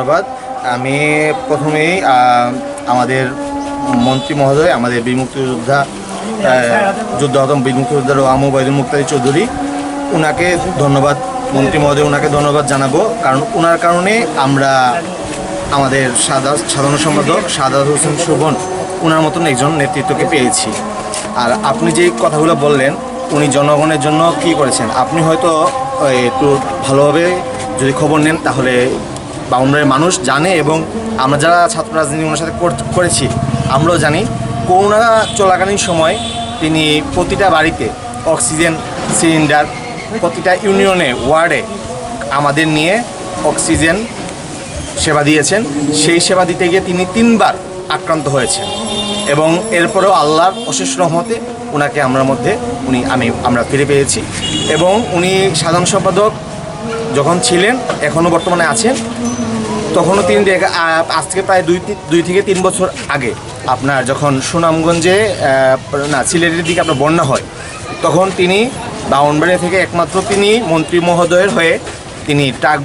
ধন্যবাদ। আমি প্রথমেই আমাদের মন্ত্রী মহোদয় আমাদের বীর মুক্তিযোদ্ধা আহ, যুদ্ধাহতম বীর মুক্তিযোদ্ধা রোহাম ওবায়দুল চৌধুরী ওনাকে ধন্যবাদ মন্ত্রী মহোদয় ওনাকে ধন্যবাদ জানাব। কারণ ওনার কারণে আমরা আমাদের সাদা সাধারণ সম্পাদক সাদাত হোসেন শোভন ওনার মতন একজন নেতৃত্বকে পেয়েছি। আর আপনি যে কথাগুলো বললেন উনি জনগণের জন্য কি করেছেন? আপনি হয়তো একটু ভালোভাবে যদি খবর নেন তাহলে বাউন্ডারির মানুষ জানে এবং আমরা যারা ছাত্র রাজনীতি ওনার সাথে করেছি, আমরাও জানি, করোনা চলাকালীন সময় তিনি প্রতিটা বাড়িতে অক্সিজেন সিলিন্ডার, প্রতিটা ইউনিয়নে, ওয়ার্ডে আমাদের নিয়ে অক্সিজেন সেবা দিয়েছেন। সেই সেবা দিতে গিয়ে তিনি তিনবার আক্রান্ত হয়েছেন এবং এরপরেও আল্লাহর অশেষ রহমতে ওনাকে আমরা মধ্যে উনি আমি, আমরা ফিরে পেয়েছি এবং উনি সাধারণ সম্পাদক যখন ছিলেন, এখনও বর্তমানে আছেন, তখনও তিনি আজ থেকে প্রায় দুই দুই থেকে তিন বছর আগে আপনার যখন সুনামগঞ্জে না, সিলেটের দিকে আপনার বন্যা হয়, তখন তিনি বাউনবাড়ি থেকে একমাত্র তিনি মন্ত্রী মহোদয়ের হয়ে তিনি ট্রাক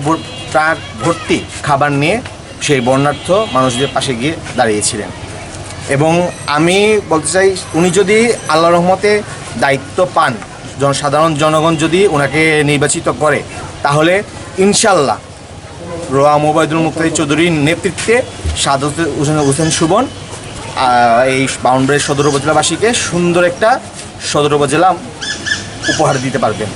ট্রাক ভর্তি খাবার নিয়ে সেই বন্যার্থ মানুষদের পাশে গিয়ে দাঁড়িয়েছিলেন। এবং আমি বলতে চাই, উনি যদি আল্লাহ রহমতে দায়িত্ব পান সাধারণ জনগণ যদি ওনাকে নির্বাচিত করে, তাহলে ইনশাল্লাহ রোয়া মোবাইদুল মুক্তি চৌধুরীর নেতৃত্বে সাদত হোসেন সুবন এই বাউন্ডারি সদর উপজেলাবাসীকে সুন্দর একটা সদর উপজেলা উপহার দিতে পারবেন।